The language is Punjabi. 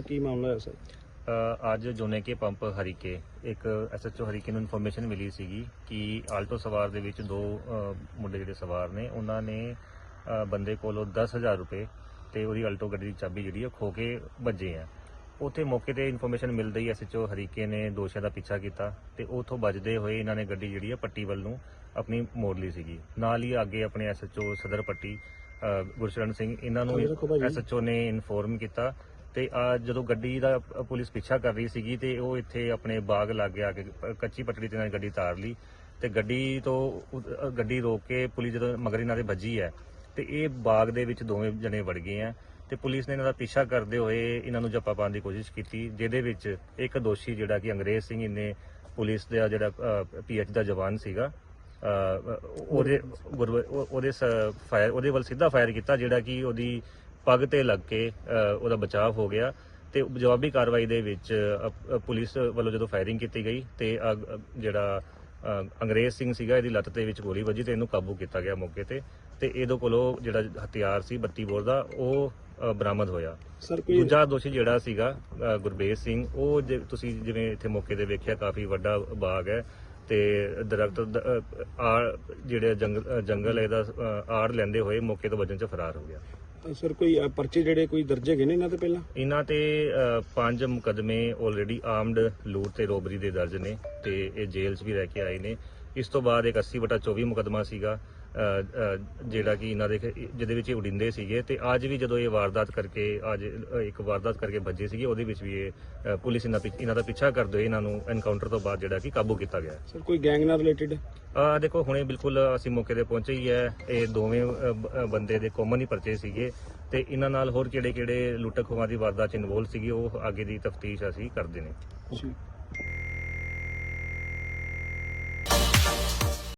ਕੀ ਮਾਮਲਾ ਹੈ ਸਰ ਅ, ਅੱਜ ਜੋਨੇ ਕੇ ਪੰਪ ਹਰੀਕੇ ਇੱਕ ਐਸਐਚਓ ਹਰੀਕੇ ਨੂੰ ਇਨਫੋਰਮੇਸ਼ਨ ਮਿਲੀ ਸੀਗੀ ਕਿ ਆਲਟੋ ਸਵਾਰ ਦੇ ਵਿੱਚ ਦੋ ਅ, ਮੁੰਡੇ ਜਿਹੜੇ ਸਵਾਰ ਨੇ ਉਹਨਾਂ ਨੇ ਅ, ਬੰਦੇ ਕੋਲੋਂ 10000 ਰੁਪਏ ਤੇ ਉਹਦੀ ਆਲਟੋ ਗੱਡੀ ਦੀ ਚਾਬੀ ਜਿਹੜੀ ਉਹ ਖੋ ਕੇ ਭੱਜੇ ਆ ਉੱਥੇ ਮੌਕੇ ਤੇ ਇਨਫੋਰਮੇਸ਼ਨ ਮਿਲਦੇ ਹੀ ਐਸਐਚਓ ਹਰੀਕੇ ਨੇ ਦੋਸ਼ੀਆਂ ਦਾ ਪਿੱਛਾ ਕੀਤਾ ਤੇ ਉਥੋਂ ਬਚਦੇ ਹੋਏ ਇਹਨਾਂ ਨੇ ਗੱਡੀ ਜਿਹੜੀ ਹੈ ਪੱਟੀ ਵੱਲ ਨੂੰ ਆਪਣੀ ਮੋੜ ਲਈ ਸੀਗੀ ਨਾਲ ਹੀ ਅੱਗੇ ਆਪਣੇ ਐਸਐਚਓ ਸਦਰ ਪੱਟੀ ਅ, ਗੁਰਸ਼ਰਨ ਸਿੰਘ ਇਹਨਾਂ ਨੂੰ ਰੱਖੋ ਭਾਜੀ। ਐਸਐਚਓ ਨੇ ਇਨਫੋਰਮ ਕੀਤਾ ਤੇ ਆ ਜਦੋਂ ਗੱਡੀ ਦਾ ਪੁਲਿਸ ਪਿੱਛਾ ਕਰ ਰਹੀ ਸੀਗੀ ਤੇ ਉਹ ਇੱਥੇ ਆਪਣੇ ਬਾਗ ਲਾਗੇ ਆ ਕੇ ਕੱਚੀ ਪਟੜੀ ਤੇ ਨਾਲ ਗੱਡੀ ਤਾਰ ਲਈ ਤੇ ਗੱਡੀ ਤੋਂ ਗੱਡੀ ਰੋਕ ਕੇ ਪੁਲਿਸ ਜਦੋਂ ਮਗਰ ਇਹਨਾਂ ਦੇ ਵੱਜੀ ਹੈ ਤੇ ਇਹ ਬਾਗ ਦੇ ਵਿੱਚ ਦੋਵੇਂ ਜਣੇ ਵੜ ਗਏ ਆ ਤੇ ਪੁਲਿਸ ਨੇ ਇਹਨਾਂ ਦਾ ਪਿੱਛਾ ਕਰਦੇ ਹੋਏ ਇਹਨਾਂ ਨੂੰ ਜੱਪਾ ਪਾਉਣ ਦੀ ਕੋਸ਼ਿਸ਼ ਕੀਤੀ, ਜਿਹਦੇ ਵਿੱਚ ਇੱਕ ਦੋਸ਼ੀ ਜਿਹੜਾ ਕਿ ਅੰਗਰੇਜ਼ ਸਿੰਘ ਇਹਨੇ ਪੁਲਿਸ ਦਾ ਜਿਹੜਾ ਪੀਐਚ ਦਾ ਜਵਾਨ ਸੀਗਾ ਉਹਦੇ ਗੁਰਵ- ਉਹ- ਉਹਦੇ ਫਾਇਰ, ਉਹਦੇ ਵੱਲ ਸਿੱਧਾ ਫਾਇਰ ਕੀਤਾ ਜਿਹੜਾ ਕਿ ਉਹਦੀ ਪੱਗ ਤੇ ਲੱਗ ਕੇ ਉਹਦਾ ਬਚਾਅ ਹੋ ਗਿਆ ਤੇ ਜਵਾਬੀ ਕਾਰਵਾਈ ਦੇ ਵਿੱਚ ਪੁਲਿਸ ਵੱਲੋਂ ਜਦੋਂ ਫਾਇਰਿੰਗ ਕੀਤੀ ਗਈ ਤੇ ਜਿਹੜਾ ਅੰਗਰੇਜ਼ ਸਿੰਘ ਸੀਗਾ ਇਹਦੀ ਲੱਤ ਦੇ ਵਿੱਚ ਗੋਲੀ ਵੱਜੀ ਤੇ ਇਹਨੂੰ ਕਾਬੂ ਕੀਤਾ ਗਿਆ ਮੌਕੇ ਤੇ ਤੇ ਇਹਦੇ ਕੋਲੋਂ ਜਿਹੜਾ ਹਥਿਆਰ ਸੀ 32 ਬੋਰ ਦਾ ਉਹ ਬਰਾਮਦ ਹੋਇਆ। ਦੂਜਾ ਦੋਸ਼ੀ ਜਿਹੜਾ ਸੀਗਾ ਗੁਰਬੇਜ ਸਿੰਘ ਉਹ ਜੇ ਤੁਸੀਂ ਜਿਵੇਂ ਇੱਥੇ ਮੌਕੇ ਤੇ ਵੇਖਿਆ ਕਾਫੀ ਵੱਡਾ ਬਾਗ ਹੈ ਤੇ ਦਰਖਤ ਆੜ ਜਿਹੜੇ ਜੰਗਲ ਜੰਗਲ ਹੈ ਇਹਦਾ ਆੜ ਲੈਂਦੇ ਹੋਏ ਮੌਕੇ ਤੋਂ ਵਜਨ ਚ ਫਰਾਰ ਹੋ ਗਿਆ। ਸਰ ਕੋਈ ਅ, ਪਰਚੇ ਜਿਹੜੇ ਕੋਈ ਦਰਜ ਹੈਗੇ ਨੇ ਇਹਨਾਂ ਤੇ ਪਹਿਲਾਂ? ਇਹਨਾਂ ਤੇ ਅ, ਪੰਜ ਮੁਕਦਮੇ ਆਲਰੇਡੀ ਆਰਮਡ ਲੂਟ ਤੇ ਰੋਬਰੀ ਦੇ ਦਰਜ ਨੇ ਤੇ ਇਹ ਜੇਲ੍ਹ 'ਚ ਵੀ ਰਹਿ ਕੇ ਆਏ ਨੇ। ਇਸ ਤੋਂ ਬਾਅਦ ਇੱਕ 80 ਬਟਾ 24 ਮੁਕਦਮਾ ਸੀਗਾ ਅ, ਅ, ਜਿਹੜਾ ਕਿ ਇਹਨਾਂ ਦੇ ਖ- ਜਿਹਦੇ ਵਿੱਚ ਇਹ ਉਡਿੰਦੇ ਸੀਗੇ ਤੇ ਅੱਜ ਵੀ ਜਦੋਂ ਇਹ ਵਾਰਦਾਤ ਕਰਕੇ ਅੱਜ ਅ, ਇੱਕ ਵਾਰਦਾਤ ਕਰਕੇ ਭੱਜੇ ਸੀਗੇ ਉਹਦੇ ਵਿੱਚ ਵੀ ਇਹ ਅ, ਪੁਲਿਸ ਇਹਨਾਂ ਪਿੱਛ- ਇਹਨਾਂ ਦਾ ਪਿੱਛਾ ਕਰਦੇ ਹੋਏ ਇਹਨਾਂ ਨੂੰ ਐਨਕਾਊਂਟਰ ਤੋਂ ਬਾਅਦ ਜਿਹੜਾ ਕਿ ਕਾਬੂ ਕੀਤਾ ਗਿਆ। ਸਰ ਕੋਈ ਗੈਂਗ ਨਾਲ ਰਿਲੇਟਡ ਆ ਦੇਖੋ ਹੁਣੇ ਬਿਲਕੁਲ ਅਸੀਂ ਮੌਕੇ ਤੇ ਪਹੁੰਚੇ ਹੀ ਹੈ। ਇਹ ਦੋਵੇਂ ਅ, ਬੰਦੇ ਦੇ ਕਾਮਨ ਹੀ ਪਰਚੇ ਸੀਗੇ। ਤੇ ਇਹਨਾਂ ਨਾਲ ਹੋਰ ਕਿਹੜੇ ਕਿਹੜੇ ਲੁੱਟ ਦੀ ਵਾਰਦਾਤ ਚ ਇਨਵੋਲ ਸੀਗੇ ਉਹ ਅੱਗੇ ਦੀ ਤਫਤੀਸ਼ ਅਸੀਂ ਕਰਦੇ ਨੇ। ਜੀ।